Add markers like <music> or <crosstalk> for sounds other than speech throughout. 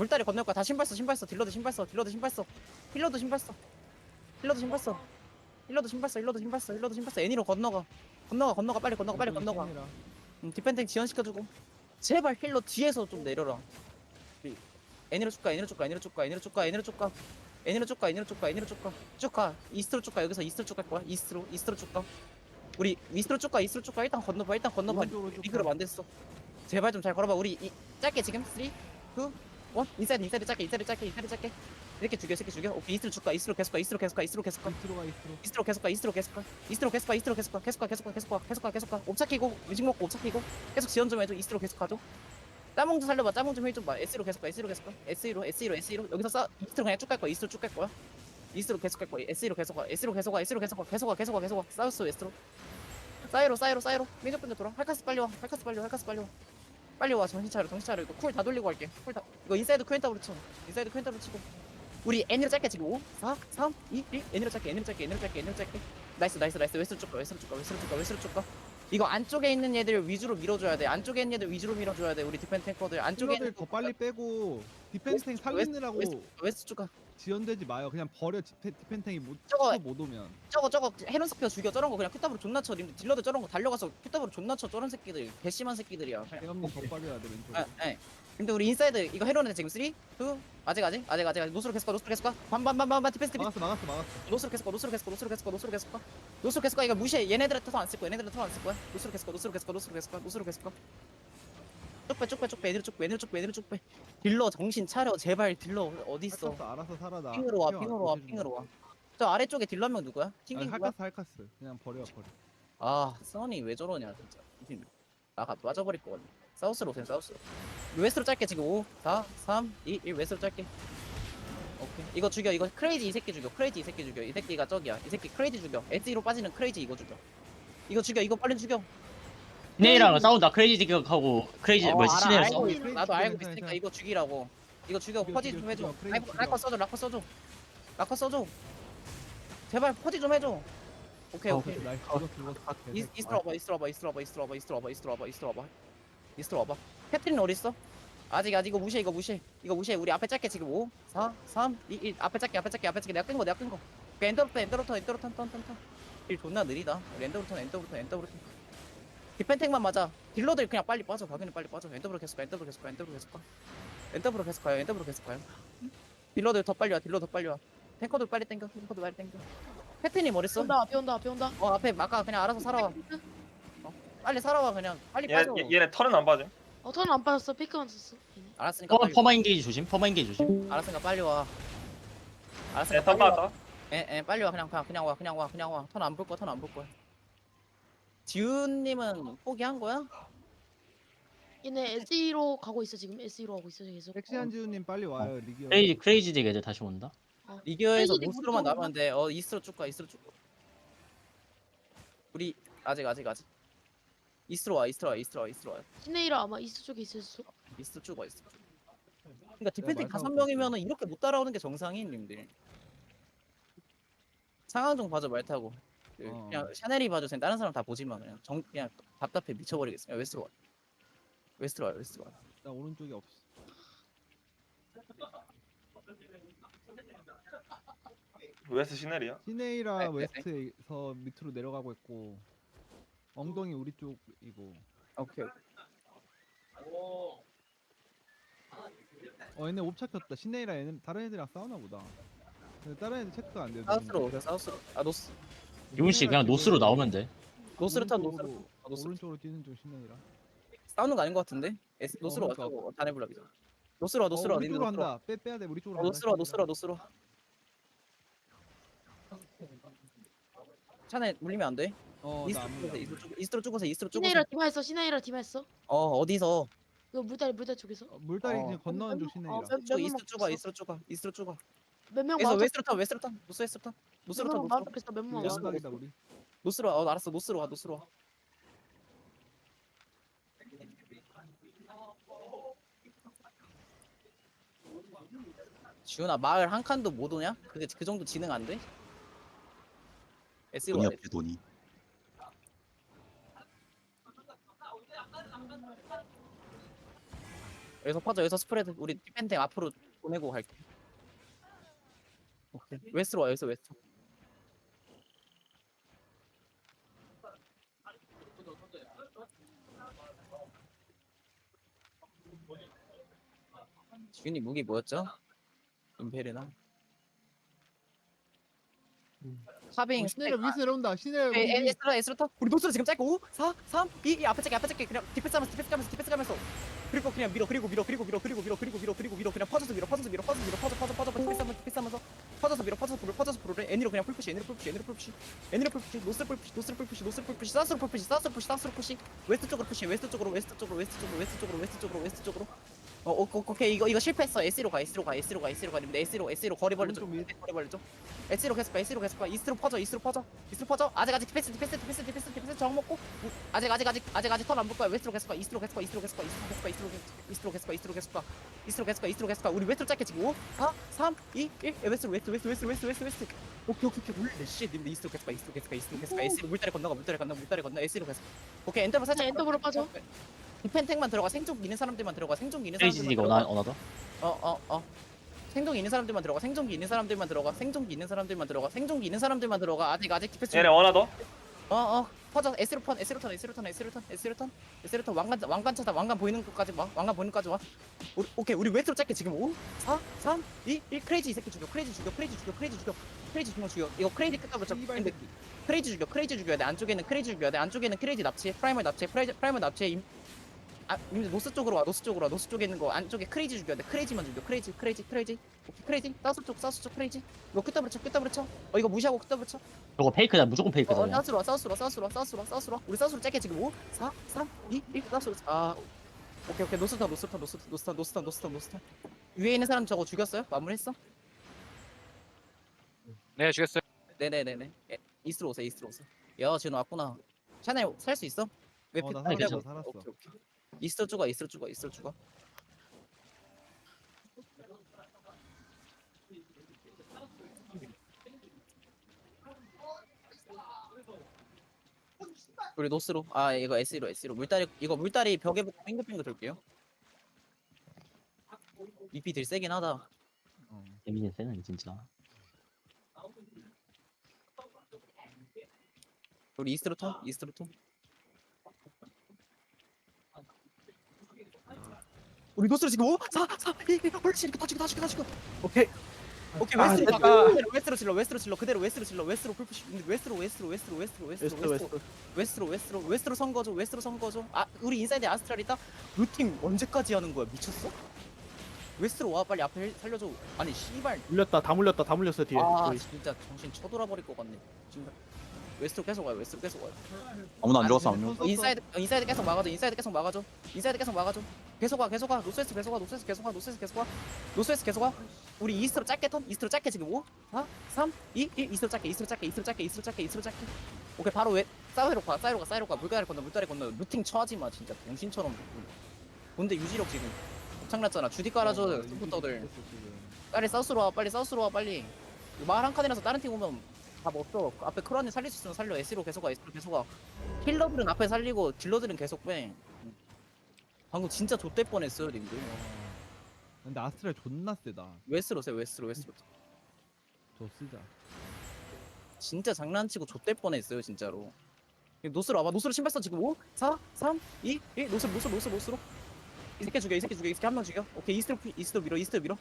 물다리 건널 거야. 다 신발 써, 신발 써. 딜러도 신발 써, 딜러도 신발 써. 힐러도 신발 써. 힐러도 신발 써. 힐러도 신발 써, 힐러도 신발 써, 힐러도 신발 써. 애니로 건너가. 건너가, 건너가, 빨리 건너가, 빨리 건너가. 음, 디펜딩 지연시켜주고. 제발 힐러 뒤에서 좀 내려라. 애니로 쭉 가, 애니로 쭉 가, 애니로 쭉 가, 애니로 쭉 가, 애니로 쭉 가. 애니로 쭉 가, 애니로 쭉 가, 애니로 쭉 가. 쭉 가. 이스트로 쭉 가, 여기서 이스트로 쭉 갈 거야. 이스트로, 이스트로 쭉 가. 우리 이스트로 쭉 가, 이스트로 쭉 가. 일단 건너봐, 일단 건너봐. 오른쪽으로 쭉 가. 리그로 만들었어. 제발 좀 잘 걸어봐. 우리 이, 짧게 지금 3, 2, 1 인사이드 인사이드 짧게 인사이드 짧게 인사이드 짧게 이렇게 죽여 이렇게 죽여 오케이 이스트로 쭉가 이스트로 계속 가 이스트로 계속 가 이스트로 계속 가 이스트로 가 이스트로 이스트로 계속 가 이스트로 계속 가 이스트로 계속 가 이스트로 계속 가 계속 가 계속 가 계속 가 계속 가 계속 가 옵차 키고 음식 먹고 옵차 키고 계속 지원 좀 해줘 이스트로 계속 가줘 짜몽 좀 살려봐 짜몽 좀 해줘봐 S로 계속 가 S로 계속 가 S로 S로 S로 여기서 싸 이스트로 그냥 쭉 갈 거야 이스트로 쭉 갈 거야 이스트로 계속 갈 거야 S로 계속 가 S로 계속 가 S로 계속 가 계속 가 계속 가 계속 가 사우스 웨스트로 사이로 사이로 사이로 미적 분들 돌아 할카스 빨리 와 할카스 빨리 와 할카스 빨리 와 빨리 와 정신 차려 정신 차려. 이거 쿨 다 돌리고 갈게. 쿨 다 이거 인사이드 퀸타브로 쳐 인사이드 퀸타브로 치고. 우리 애니로 짧게 지금 5 4 3 2 1 애니로 짧게 애니로 짧게 애니로 짧게 애니로 짧게. 나이스 나이스 나이스. 웨스트 쭉가 웨스트 쭉가 웨스트 쭉가 웨스트 쭉가. 이거 안쪽에 있는 얘들 위주로 밀어줘야 돼. 안쪽에 있는 얘들 위주로 밀어줘야 돼. 우리 디펜 탱커들. 안쪽에 있는 더 빨리 빼고 디펜탱 살리느라고 웨스트 웨스트 쭉가 지연되지 마요. 그냥 버려 디펜, 디펜탱이 못, 저거- 못 오면. 저거 저거 헤론 스피어 죽여. 저런 거 그냥 큐탑으로 존나 쳐. 님들 딜러들 저런 거 달려가서 큐탑으로 존나 쳐. 저런 새끼들. 개심한 새끼들이야. 그냥 대감님 더 빨려야 돼 왼쪽으로. 아, 예. 근데 우리 인사이드 이거 헤론에 지금 3, 2, 아직 아직 아직 아직 아직. 노스로 계속 가 노스로 계속 가 반반반반 디펜스 디펜스. 막았어 막았어 막았어. 노스로 계속 가 노스로 계속 가 노스로 계속 가 노스로 계속 가 노스로 계속 가 이거 무시해. 얘네들한테 터안쓸 거야. 얘네들한테 터안쓸 거야. 노스로 계속 가 노스로 계속 가 노스로 계속 가 노스로 계속 가 쭉빼 쭉빼 쭉빼. 얘네들 쭉빼 얘네들 쭉빼 얘네들 쭉빼 딜러 정신 차려. 제발 딜러 어디 있어? 할카스 알아서 살아나 핑으로 와 핑 핑으로 와안 핑으로 와저 아래쪽에 딜러 한 명 누구야? 아니, 튕긴 누구야? 할카스 할카스. 그냥 버려 버려. 아 써니 왜 저러냐 진짜. 나가 빠져버릴 것 같네. 사우스로 오세요 사우스로. 웨스트로 짧게 지금 5 4 3 2 1 웨스트로 짧게. 오케이. 이거 죽여 이거 크레이지 이 새끼 죽여 크레이지 이 새끼 죽여. 이 새끼가 저기야. 이 새끼 크레이지 죽여. SE로 빠지는 크레이지 이거 죽여. 이거 죽여 이거 빨리 죽여 니네랑 싸운다 크레이지 기억하고 크레이지 어, 뭐지 신혜랑 싸운다 나도 알고 있으니까 이거 죽이라고. 이거 죽여 죽여, 퍼지 좀 해줘. 죽여, 죽여. 라커 써줘, 라커 써줘. 라커 써줘. 제발 퍼지 좀 해줘. 오케이 오케이. 이스트 오버 이스트로 와봐, 이스트로 와봐, 이스트로 와봐, 이스트로 와봐, 이스트로 와봐, 이스트로 와봐. 이스트로 와봐. 캐트린 어디 있어? 아직 아직 이거 무시해, 이거 무시해. 이거 무시해. 우리 앞에 짧게 지금 5, 4, 3, 2, 1. 앞에 짧게, 앞에 짧게, 앞에 짧게. 내가 끈 거, 내가 끈 거. 그 엔더부터, 엔더부터, 엔더부터, 턴, 턴, 턴, 턴. 일 존나 느리다. 엔더부터, 엔더부터, 엔더부터. 디펜텍만 맞아. 딜러들 그냥 빨리 빠져. 가그는 빨리 빠져. 엔더브로 계속 가 엔더브로 계속 가 엔더브로 계속 가. 엔더브로 계속 가요 엔더브로 계속 가요. 딜러들 더 빨리 와 딜러 더 빨리 와. 탱커들 빨리 땡겨 탱커들 빨리 땡겨. 패트님 어딨어? 온다 앞에 온다 앞에 온다. 어 앞에 막아 그냥 알아서 살아와. 빨리 살아와 그냥. 빨리 얘, 빠져. 얘 얘네 턴은 안 봐줘. 어 턴은 안 빠졌어. 피크만 썼어. 얘네. 알았으니까 어 빨리 퍼마 인게이지 조심 퍼마 인게이지 조심. 알았으니까 빨리 와. 얘 알았으니까 턴 빨리 와. 받았다. 에 에 빨리 와. 그냥 그냥 그냥 와 그냥 와 그냥 와 턴 안 볼 거야 턴 안 볼 거야 지훈님은 포기한 거야? 얘네 SE로 가고 있어 지금. SE로 가고 있어 계속. 섹시한 지우님 빨리 와요 리기어 크레이지 크레이지 딕 애들 다시 온다? 리기어에서 페이지 노스로만 못 나면 돼어 이스트로 쭉 가 이스트로 쭉 가. 우리 아직 아직 아직. 이스트로 와 이스트로 와 이스트로 와 이스트로 와. 시네이라 아마 이스트 쪽에 있을 수 이스트 쭉와 이스트 쭉 그러니까 디펜딩 말 다섯 타고 명이면은 이렇게 못 따라오는 게 정상인 님들. 상황 좀 봐줘 말 타고 그 어. 그냥 샤넬이 봐주세요 다른 사람 다 보지마 그냥 정 그냥 답답해 미쳐버리겠습니다. 웨스트로 와 웨스트로 와 웨스트로 와 나 오른쪽에 없어. 웨스 시넬이야. 시네이라 네, 네, 웨스트에서 밑으로 내려가고 있고 엉덩이 우리 쪽이고. 오케이 어 얘네 옵 찾혔다. 시네이라 얘네 다른 애들이랑 싸우나 보다. 근데 다른 애들 체크가 안 돼요 사우스로 오세요 사우스로. 아 노스 유훈씨 그냥 노스로 나오면 돼. 노스로 타 오른쪽으로- 노스로 아, 노스 오른쪽으로 뛰는 중 시네이라. 싸우는 거 아닌 것 같은데? 에스, 노스로 그러니까. 와서 다네블락이죠. 노스로 와 노스로 어, 와 우리 니네 쪽으로 노스로 와 한다. 빼, 빼야 돼. 우리 쪽으로 어, 간다, 노스로 와. 노스로 와 노스로 와. 차에 물리면 안 돼? 어, 나안 이스트로 물려, 쭉안 이스트로 이스트로 쭉 오세요 이스트로 쭉 시네이라 오세요 디마했어? 어 어디서? 이거 물다리 물다리 쪽에서? 어, 물다리 어. 그냥 건너는 중 시네이라. 어, 쭉 이스트로 쭉와 이스트로 쭉와 이스트로 쭉와 몇명 그래서 맞았어 웨스트로 타 웨스트로 타 노스 웨스트로 타 노스로 타 노스로 맞았어 몇명 노스로 맞았어 양각이다 우리 노스로 와. 어, 알았어. 노스로 와. 노스로 와. 지훈아 마을 한 칸도 못 오냐? 그게 그 정도 지능 안 돼? S로 돈이 와야 돼. 없지 돈이 여기서 퍼져 여기서 스프레드 우리 디펜딩 앞으로 보내고 갈게 오케이. 웨스트로 와 여기서 웨스트. 지균이 무기 뭐였죠? 임페르나? 카빙 어, 시내려 위에서 내려온다. 시내려. 에, 에, 에스라 에스라터 우리 노스로 지금 짧고 5 4 3 2 1 앞에 짧게 앞에 짧게 그냥 디펜스 하면서 디펜스 가면서 디펜스 가면서 그리고 그냥 밀어 그리고 밀어 그리고 밀어 그리고 밀어 그리고 밀어 그리고 밀어. 그냥 퍼져서 밀어 퍼져서 밀어 퍼져서 밀어 퍼져 퍼져 퍼져. 퍼져 디펜스 하면서 디펜스 하면서 퍼져서 밀어 퍼져서 불 퍼져서 불을 애니로 그냥 풀푸시 애니로 풀푸시 애니로 풀푸시. 애니로 풀푸시 노스 풀푸시 노스 풀푸시 노스 풀푸시 사스로 풀푸시 사스로 푸시 사스로 푸시. 웨스트 쪽으로 푸시 웨스트 쪽으로 웨스트 쪽으로 웨스트 쪽으로 웨스트 쪽으로 웨스트 쪽으로 웨스트 쪽으로 어 오, 오, 오케이 이거 이거 실패했어 S로 가 S로 가 S로 가 S로 가 근데 S로 S로 거리 벌려줘 오른쪽 밑. 거리 벌려줘 S로 계속 가 S로 계속 가 이스트로 퍼져 이스트로 퍼져 이스트로 퍼져 아직 아직 디펜스 디펜스 디펜스 디펜스 디펜스 정 먹고 우- 아직 아직 아직 아직 아직 턴안볼 거야 웨스트로 계속 가 이스트로 계속 가 이스트로 계속 가 이스트로 계속 가 이스트로 계속 가 이스트로 계속 가 이스트로 계속 가 이스트로 계속 가 이스트로 계속 가 우리 웨스트로 짧게 지금 5 4 3 2 1 웨스트로 웨스트 웨스트 웨스트 웨스트 웨스트 웨스트 오케이 오케이 오케이 물래 씨 님들 이스트로 계속 가 이스트로 계속 가 이스트로 계속 가 S로 물다리 건너가 물다리 건너 물다리 건너 S로 계속 오케이 엔더블 살짝 네, 엔더블로 빠져. 디펜텍만 들어가 생존기 있는 사람들만 들어가 생존기 있는 사람들만 이거 들어가 원하 원하다. 어어 어. 생존기 있는 사람들만 들어가. 생존기 있는 사람들만 들어가. 생존기 있는 사람들만 들어가. 생존기 있는 사람들만 들어가. 아직 아직 디펜스. 얘네 원하 더 어어. 퍼져. S로 턴. S로 턴. S로 턴. S로 턴. S로 턴. S로 턴. 왕관 왕관 찾아. 왕관 보이는 것까지 와. 왕관 보이는 것까지 와. 우리, 오케이. 우리 웨스트로 짧게 지금 5 4 3 2 1 크레이지 이 새끼 죽여. 크레이지 죽여. 크레이지 죽여. 크레이지 죽여. 크레이지 죽여. 죽여. 이거 크레이지 끝까지 새끼. 크레이지 죽여. 크레이지 죽여야 돼. 안쪽에는 크레이지 죽여야 돼. 안쪽에는 크레이지 납치. 프라이머 납치. 프라이머 납치. 임, 아, 님 노스 쪽으로 와. 노스 쪽으로 와. 노스 쪽에 있는 거 안쪽에 크레이지 죽여야 돼. 크레이지만 죽여. 크레이지, 크레이지, 크레이지. 오케이, 크레이지. 사우스 쪽, 사우스 쪽 크레이지. 이거 끝다 붙여, 끝다 붙여. 어, 이거 무시하고 끝다 붙여. 저거 페이크다 무조건 어, 페이크다. 어, 그냥. 사우스로 와, 사우스로 와, 사우스로 와, 사우스로 와, 사우스로 와. 우리 사우스로 짧게 지금 5, 4, 3, 2, 1, 사우스로. 아, 오케이, 오케이. 노스턴, 노스턴, 노스턴, 노스턴, 노스턴, 노스턴, 노스턴. 위에 있는 사람 저거 죽였어요? 마무리했어? 네 죽였어요 네네네네. 에, 이스트로 오세요, 이스트로 오세요. 야, 지금 왔구나. 샤넬 살 수 있어? 왜 어, 피- 나 살았어, 살았어. 오케이, 오케이. 이스트 쪽가, 이스트 쪽가, 이스트 쪽가. 우리 노스로 아 이거 S로 S로 물다리 이거 물다리 벽에 붙고 빙글빙글 돌게요 EP 들 세긴 하다 어. 데미지 세는 진짜. 우리 이스트로 턴 이스트로 턴 우리 노스로 지금 5 4 4 2 1 옳지 이렇게 다 죽여 다 죽여 다 죽여. 오케이. 오케이 아, 웨스트로 됐다. 가 웨스트로 질러 웨스트로 질러. 그대로 웨스트로 질러. 웨스트로 풀푸시 웨스트로 웨스트로 웨스트로 웨스트로 웨스트로 웨스트로 웨스트로. 웨스트로. 웨스트로 선거죠 웨스트로 선거죠. 아 우리 인사이드 아스트랄 있다? 루팅 언제까지 하는 거야? 미쳤어? 웨스트로 와 빨리 앞에 살려줘. 아니 씨발. 물렸다 다 물렸다 다 물렸어 뒤에. 아. 진짜 정신 쳐돌아 버릴 것 같네. 지금 웨스트로 계속 와요 웨스트로 계속 와요. 아무나 안 들어갔어 아무나. 인사이드 어, 인사이드 계속 막아줘 인사이드 계속 막아줘. 인사이드 계속 막아줘 계속 와 계속 와. 노스웨스트 계속 와 노스웨스트 계속 와 노스웨스트 계속 와. 노스웨스트 계속 와. 우리 이스트로 짧게 턴 이스트로 짧게 지금 5 4 3 2 1 이스트로 짧게 이스트로 짧게 이스트로 짧게 이스트로 짧게 이스트로 짧게. 오케이 바로 왜 사이로 가 사이로 가 사이로 가. 물다리 건너 물다리 건너. 루팅 처하지 마 진짜. 병신처럼. 뭔데 유지력 지금. 창났잖아. 주디 깔아줘 어, 스포터들. 빨리 사우스로 와 빨리 사우스로 와 빨리. 말한 칸이라서 다른 팀 오면 답 없어. 그 앞에 크런이 살릴 수 있으면 살려. S로 계속 가 S로 계속 가 힐러들은 앞에 살리고 딜러들은 계속 빼 방금 진짜 좆될 뻔했어요 님들. 와. 근데 아스트랄 존나 세다. 웨스로 오세요 웨스로 웨스로. 저 쓰자. 진짜 장난치고 좆될 뻔했어요 진짜로. 노스로 와봐. 노스로 신발 써 지금 5 4 3 2 1 노스로 노스로 노스로 노스로. 이 새끼 죽여 이 새끼 죽여 이 새끼 한 명 죽여. 오케이 이스트로 푸- 이스트로 밀어 이스트로 밀어.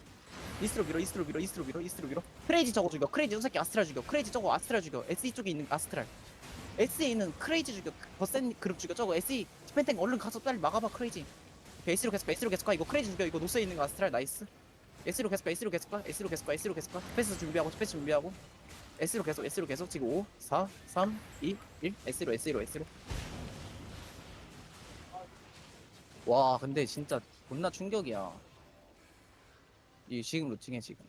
이스트로 밀어 이스트로 밀어 이스트로 밀어 이스트로 밀어. 크레이지 저거 죽여. 크레이지 저 새끼 아스트랄 죽여. 크레이지 저거 아스트랄 죽여. SE 쪽에 있는 아스트랄. SE 있는 크레이지 죽여. 버센 그룹 죽여. 저거 SE 스펜탱 얼른 가서 빨리 막아봐 크레이지. S로 계속 가 S로 계속 가. 이거 크레이지 죽여. 이거 노스에 있는 거 아스트랄 나이스. S로 계속 가 S로 계속 가 S로 계속 가 S로 계속 가. 스페이스 준비하고 스페이스 준비하고. S로 계속 S로 계속. 지금 5 4 3 2 1 S로 S로 S로. 와 근데 진짜 존나 충격이야. 이 지금 루팅해 지금.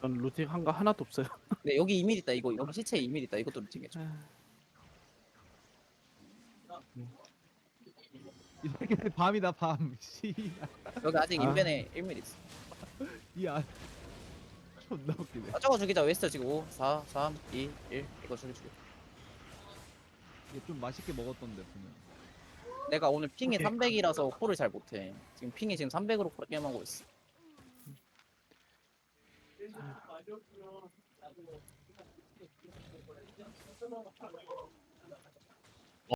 전 루팅 한 거 하나도 없어요. 근데 <laughs> 여기 이밀 있다 이거. 여기 시체 이밀 있다. 이것도 루팅해 줘 이 새끼 밤이다 밤. <laughs> 씨. 여기 아직 아. 인벤에 1밀 있어 이 아. 존나 웃기네. 아 저거 죽이자 웨스트 지금 5 4 3 2 1 이거 죽여 죽여 이게 좀 맛있게 먹었던데 보면. 내가 오늘 핑이 오케이. 300이라서 콜을 잘 못해. 지금 핑이 지금 300으로 게임하고 있어.